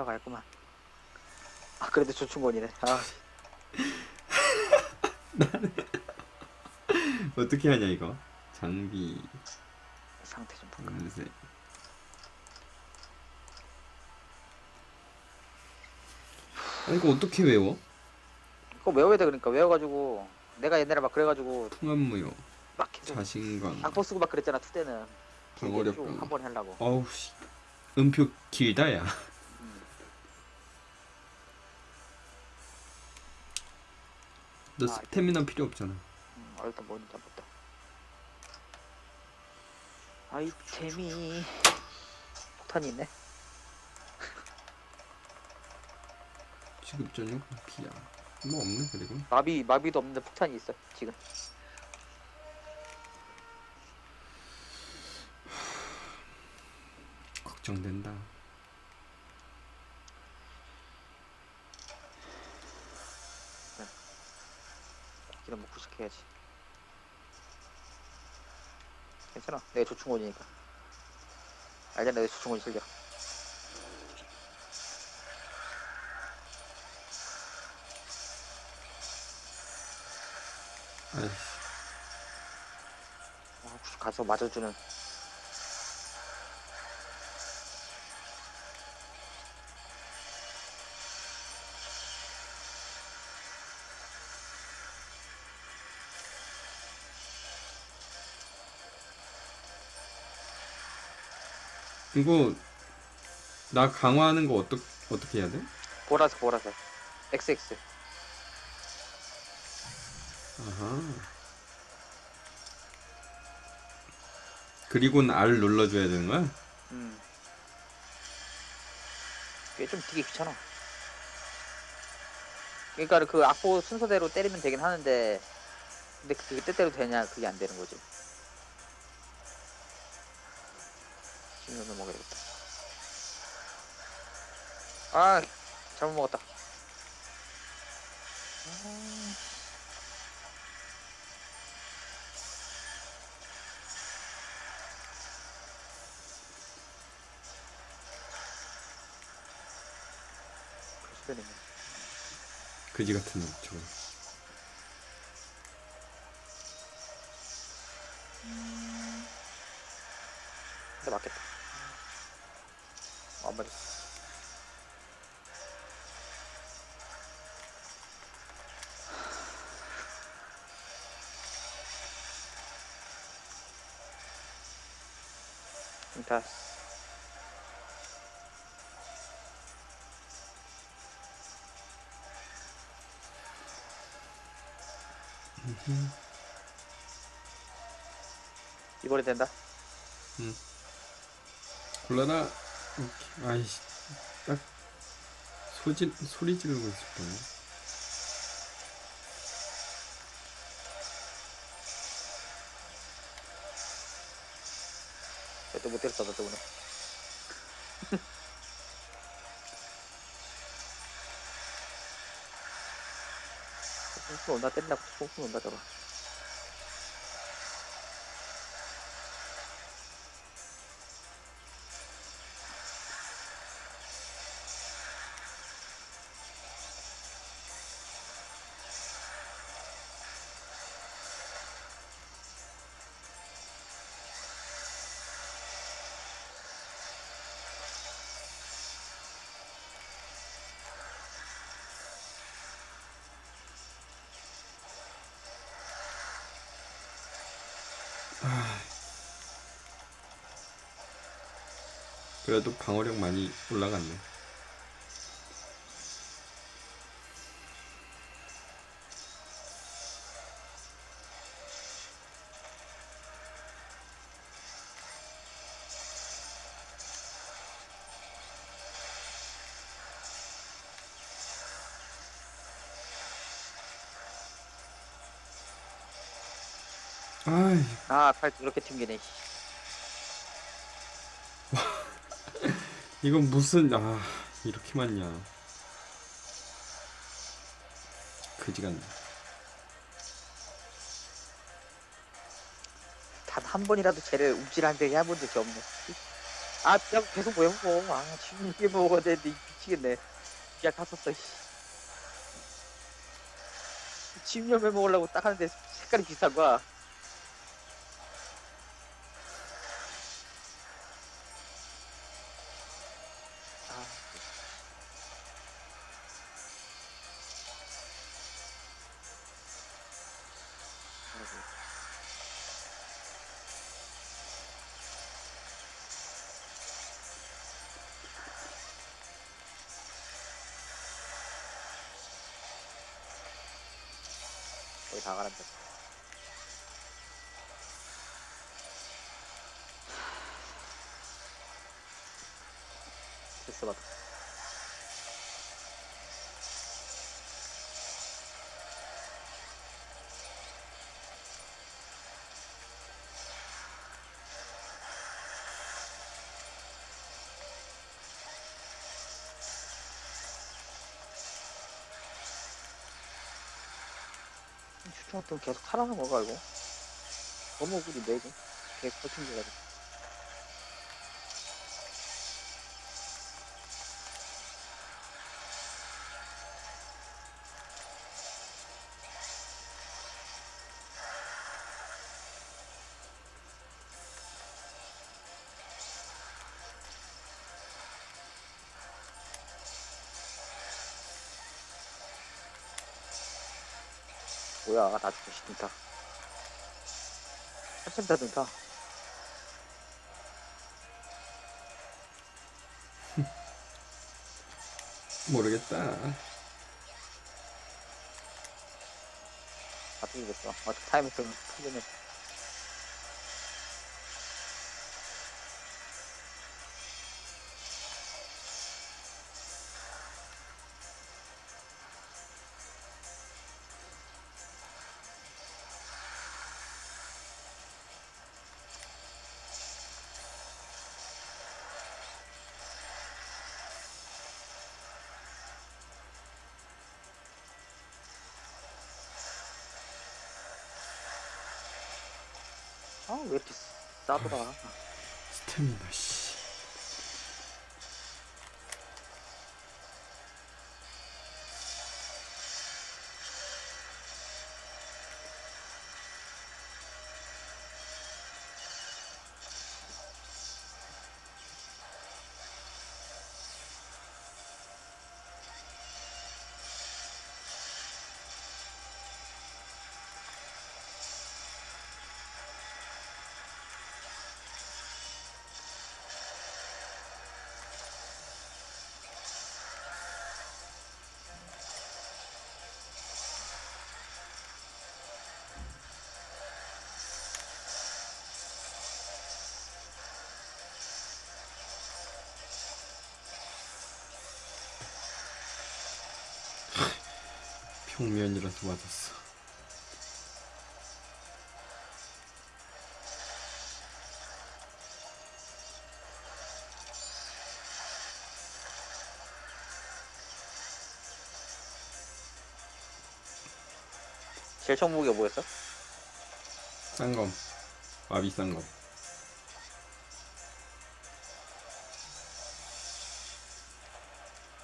들어갈구만. 아 그래도 조충곤이네. 아 어떻게 하냐 이거 장비 상태 좀 볼까. 검색 아 이거 어떻게 외워? 그거 외워야 돼 그러니까 외워가지고 내가 옛날에 막 그래가지고 통합무효 막 계속 자신감 악보 쓰고 막 그랬잖아 투대는. 방어력감 한번 하려고. 어우 씨 음표 길다 야 너 아, 스태미나 필요 없잖아 음, 어, 일단 뭐는지 한번 보다. 아이템이 폭탄이 있네. 지급 전용 비야 뭐 없네 그리고 마비 마비도 없는데 폭탄이 있어 지금. 걱정된다 이런 뭐 구식해야지. 괜찮아. 내가 조충곤이니까. 알잖아, 내가 조충곤이 실력. 아이씨 아, 가서 맞아주는. 이거 나 강화하는 거 어떻게 어떻게 해야 돼? 보라색, 보라색. XX. 아하. 그리고는 R 눌러줘야 되는 거야? 음. 이게 좀 되게 귀찮아. 그러니까 그 악보 순서대로 때리면 되긴 하는데, 근데 그게 때대로 되냐, 그게 안 되는 거지. 지금 넘어가야겠다. 아, 잘못 먹었다. 그지 같은 놈 저거. 근데 맞겠다. 어, 안 맞았어. 다 이번에 된다. 곤란하. 오케이. 아이씨. 딱 소질 소리 지르고 있을 거네. 또못 때렸다 너 때문에. 뽕뽕 온다 때린다고 뽕뽕 온다 저거. 그래도 방어력 많이 올라갔네. 아이, 아, 팔 이렇게 튕기네. 씨. 이건 무슨 아 이렇게 많냐? 그지 같네. 단한 번이라도 쟤를 움찔한 적이 한 번도 없네. 아, 그냥 계속 외우고. 아, 지금 이게 뭐가 되는데. 이 미치겠네. 야, 탔었어, 씨. 집념 해 먹으려고 딱 하는데 색깔이 비슷한 거야. 아이고. 거의 다. 됐어, 맞다. 추 천했던 계속 살아는 거가 이거? 너무 억울인데 이거 계속 버팅겨가지고 뭐야 나 죽고 싶다. 한참 다 등타 모르겠다. 어떻게 됐어 어떻게 타이밍 좀 틀리면 아왜 이렇게 싸더라 스태미나 씨. 평면이라서 맞았어. 제일 처음 무기가 뭐였어? 쌍검. 마비 쌍검.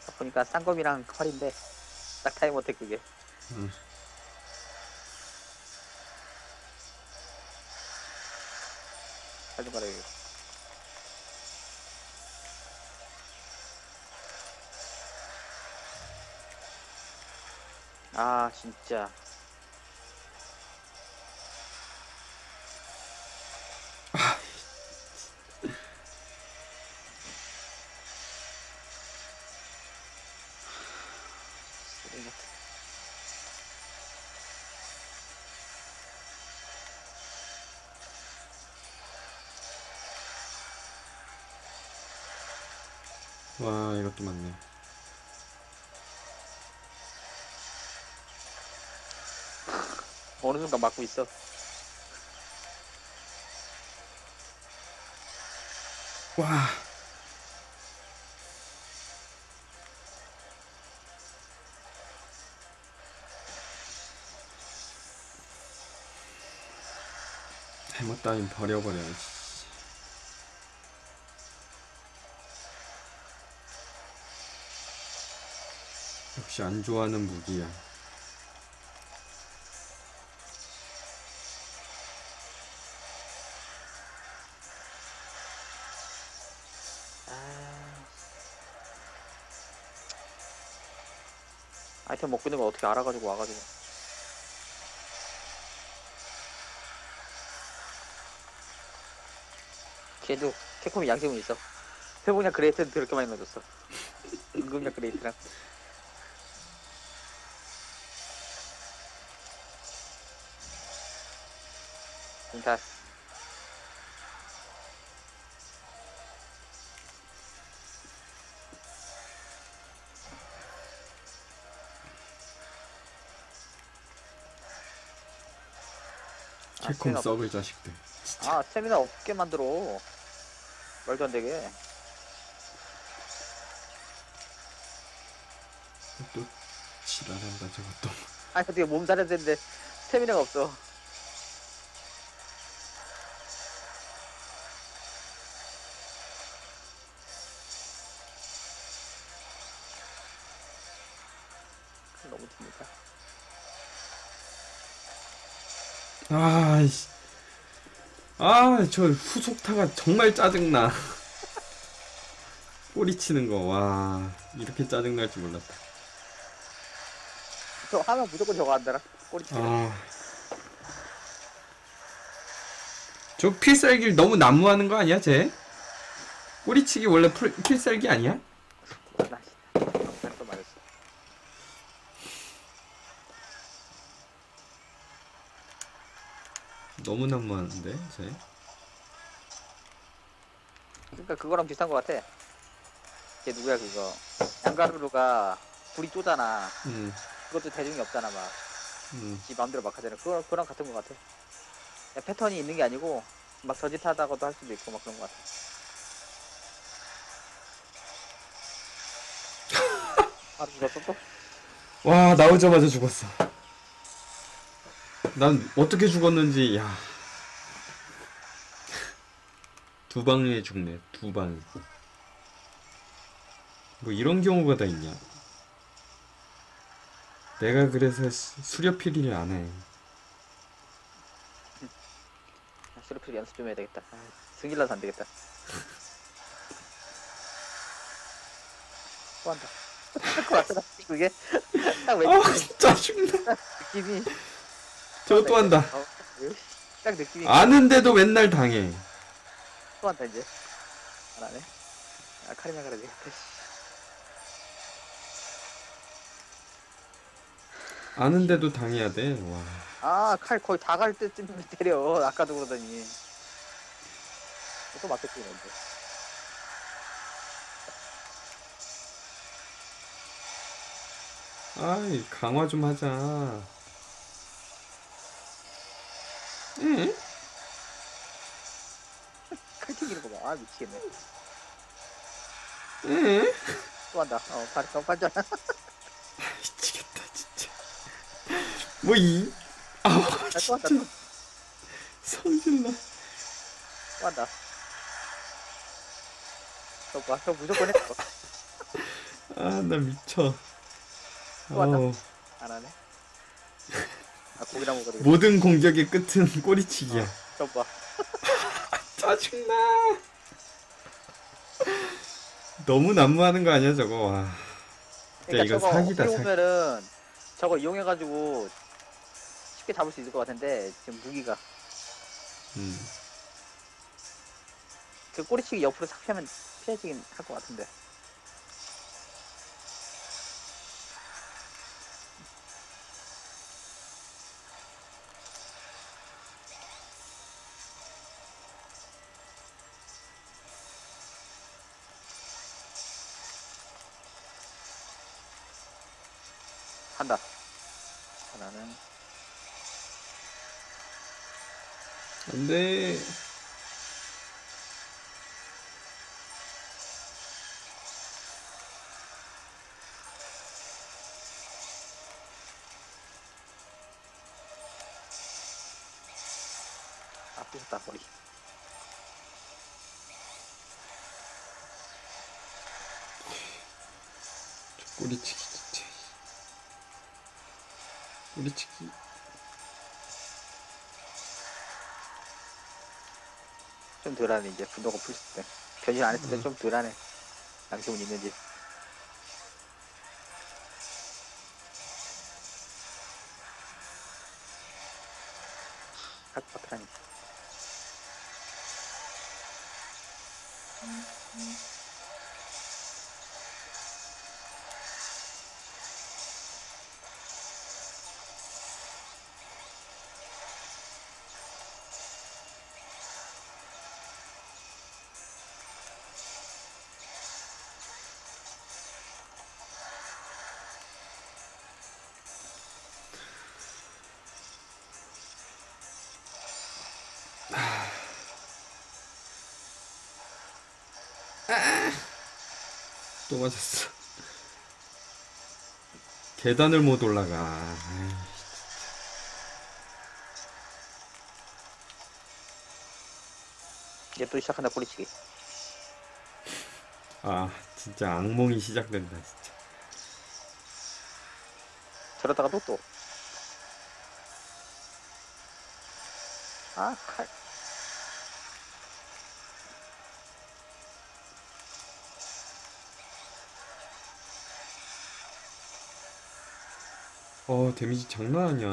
딱 보니까 쌍검이랑 활인데 딱 타임 못해 그게 응. 가려 이거 아 진짜 와 이것도 맞네. 어느 순간 막고 있어 와. 잘못 따윈 버려버려 역시 안 좋아하는 무기야. 아이템 먹고 있는 거 어떻게 알아가지고 와가지고. 걔도 캡콤이 양심은 있어. 회복약 그레이트는 그렇게 많이 넣어줬어. 응급약 그레이트랑. 아, 캡콤 썩을 자식들. 아, 스태미나 없게 만들어. 말도 안 되게. 또 지랄한다 저것도. 아니, 어떻게 몸살해야 되는데 스태미나가 없어. 아이씨. 아, 저 후속타가 정말 짜증나. 꼬리 치는 거, 와. 이렇게 짜증날 줄 몰랐다. 저 하면 무조건 저거 한다라. 꼬리치. 아. 저 필살기를 너무 난무하는 거 아니야, 쟤? 꼬리치기 원래 풀, 필살기 아니야? 나 씨. 또 맞았어. 너무 난무하는데, 쟤? 그러니까 그거랑 비슷한 것 같아. 걔 누구야 그거. 양가루루가 불이 쪼잖아. 음, 그것도 대중이 없잖아 막. 음. 지 마음대로 막 하잖아. 그거 그랑 같은 것 같아. 야, 패턴이 있는 게 아니고 막 저짓하다가도 할 수도 있고 막 그런 것 같아. 아 죽었어 또? 와, 나오자마자 죽었어. 난 어떻게 죽었는지, 야. 두 방에 죽네, 두 방. 뭐 이런 경우가 다 있냐? 내가 그래서 수- 수렵필이를 안 해. 아, 시로필 연습 좀 해야 되겠다. 아, 승질 나서 안 되겠다. 또 한다. 할것 같더라. 그게 딱 왠지 아, 짜증나. 느낌이 저거 또 한다. 어, 으이씨, 딱 느낌이 아는데도 맨날 당해. 또 한다 이제 안 하네. 아 카리나 되겠다. 씨. 아는데도 당해야 돼. 와. 아, 칼 거의 다 갈 때쯤 때려. 아까도 그러더니. 또 맞겠지, 근데. 아이, 강화 좀 하자. 응? 칼 튀기는 거 봐. 아, 미치겠네. 응? 또 한다. 어, 발, 더 빠져. 미치겠다, 진짜. 뭐, 이, 아, 또 한다. 진짜. 또, 성질나. 또 한다. 또 봐. 저 무조건 해. 어, 아, 나 미쳐. 또 한다. 아, 고기랑 먹어도 모든 공격의 끝은 꼬리치기야. 또 봐. 짜증나. 너무 난무하는 거 아니야, 저거. 와. 그러니까 이거 저거 사기다, 어떻게 사기. 보면은 저거 이용해가지고 쉽게 잡을 수 있을 것 같은데 지금 무기가 음. 그 꼬리치기 옆으로 싹 피하면 피해지긴 할 것 같은데. 아 머리. 저 꼬리치기 진짜. 꼬리치기. 좀 덜하네 이제 분노가 풀렸을 때 변신 안 했을 때좀 덜하네 양심은 있는지 핫바트 라니 또 맞았어. 계단을 못 올라가. 이제 또 시작한다 뿌리치기 아, 진짜 악몽이 시작된다, 진짜. 저러다가 또 또. 아, 칼. 어, 데미지 장난 아니야.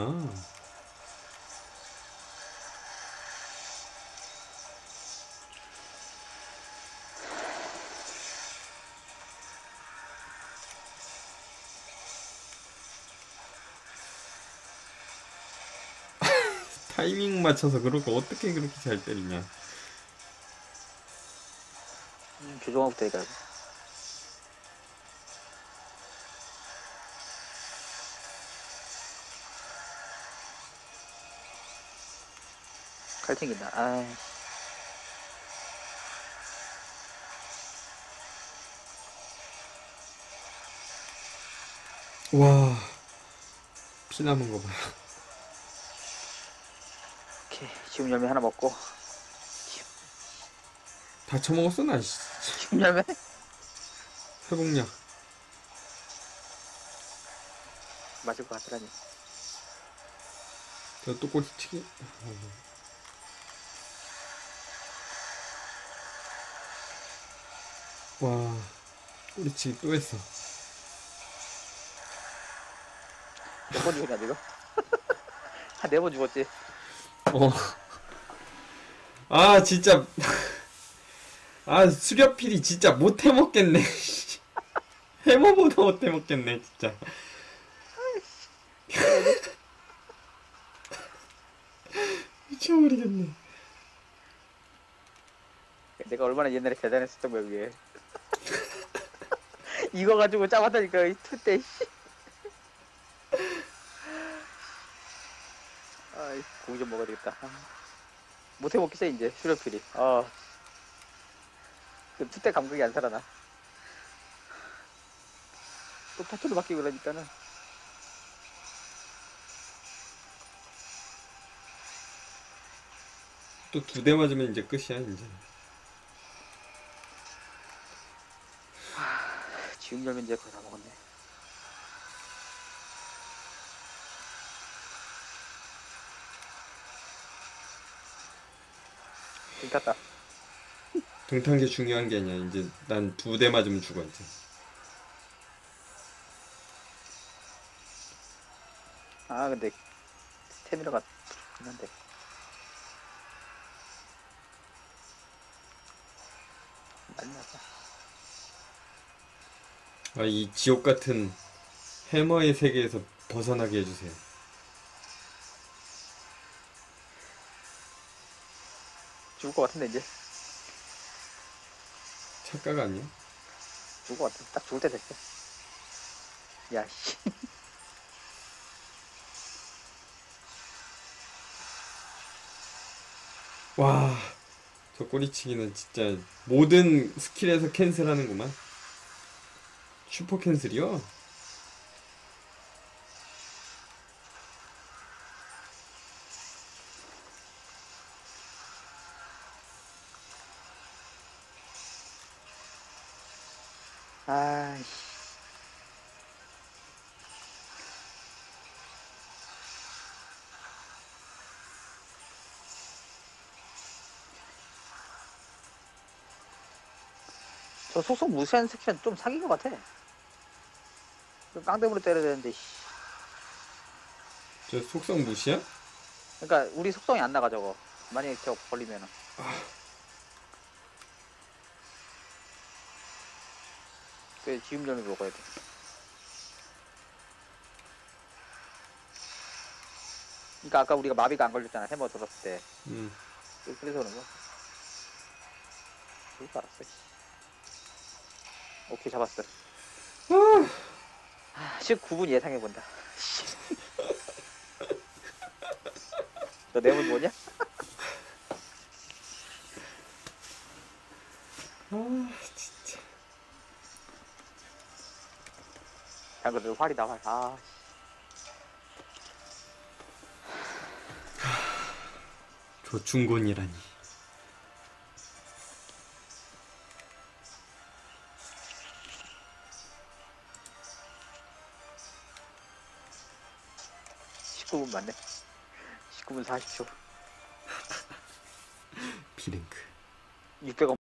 타이밍 맞춰서 그러고 어떻게 그렇게 잘 때리냐. 음, 조종하고 때리더 튕긴다. 아이. 와, 피 남은 거 봐. 오케이. 지금 열매 하나 먹고. 다 처먹었어, 나, 씨. 지금 열매? 회복약. 맞을 것 같더라니. 저 또 꼬리치기. 와, 꼬리치기 또 했어. 몇 번 죽었냐, 지금? 한 네 번 죽었지. 어. 아, 진짜. 아, 수렵필이 진짜 못 해먹겠네. 해머보다 못 해먹겠네, 진짜. 미쳐버리겠네. 내가 얼마나 옛날에 대단했었던 거야, 그게. 이거 가지고 짜봤다니까, 이 투때, 씨. 아이, 고기 좀 먹어야 되겠다. 아. 못해 먹겠어, 이제, 수렵필이. 아. 그 투때 감각이 안 살아나. 또 파트로 바뀌고 그러니까는. 또 두 대 맞으면 이제 끝이야, 이제. 지금 열면 이제 거의 다 먹었네. 괜찮다. 등탄 게 중요한 게 아니야. 이제 난 두 대 맞으면 죽어, 이제. 아, 근데, 스테미너가. 많이 나서. 아, 이 지옥 같은 해머의 세계에서 벗어나게 해주세요. 죽을 것 같은데, 이제. 착각 아니야? 죽을 것 같아. 딱 죽을 때 됐어. 야, 씨. 와, 저 꼬리치기는 진짜 모든 스킬에서 캔슬하는구만. 슈퍼 캔슬이요? 아이씨. 저 소속 무시한 스킬은 좀 사기인 것 같아. 그 깡대으로 때려야 되는데, 씨. 저 속성 무시야? 그러니까 우리 속성이 안 나가 저거. 만약에 저거 걸리면은. 그 지금 전에 먹어야 돼. 그러니까 아까 우리가 마비가 안 걸렸잖아 해머 들었을 때. 음. 그래서 그런 거. 그럴 줄 알았어. 씨. 오케이 잡았어. 아, 19분 예상해 본다. 너 내문 뭐냐? 아 진짜. 방금 너 활이다 활. 아. 조충곤이라니. 맞네. 19분 40초. 비링크. 600원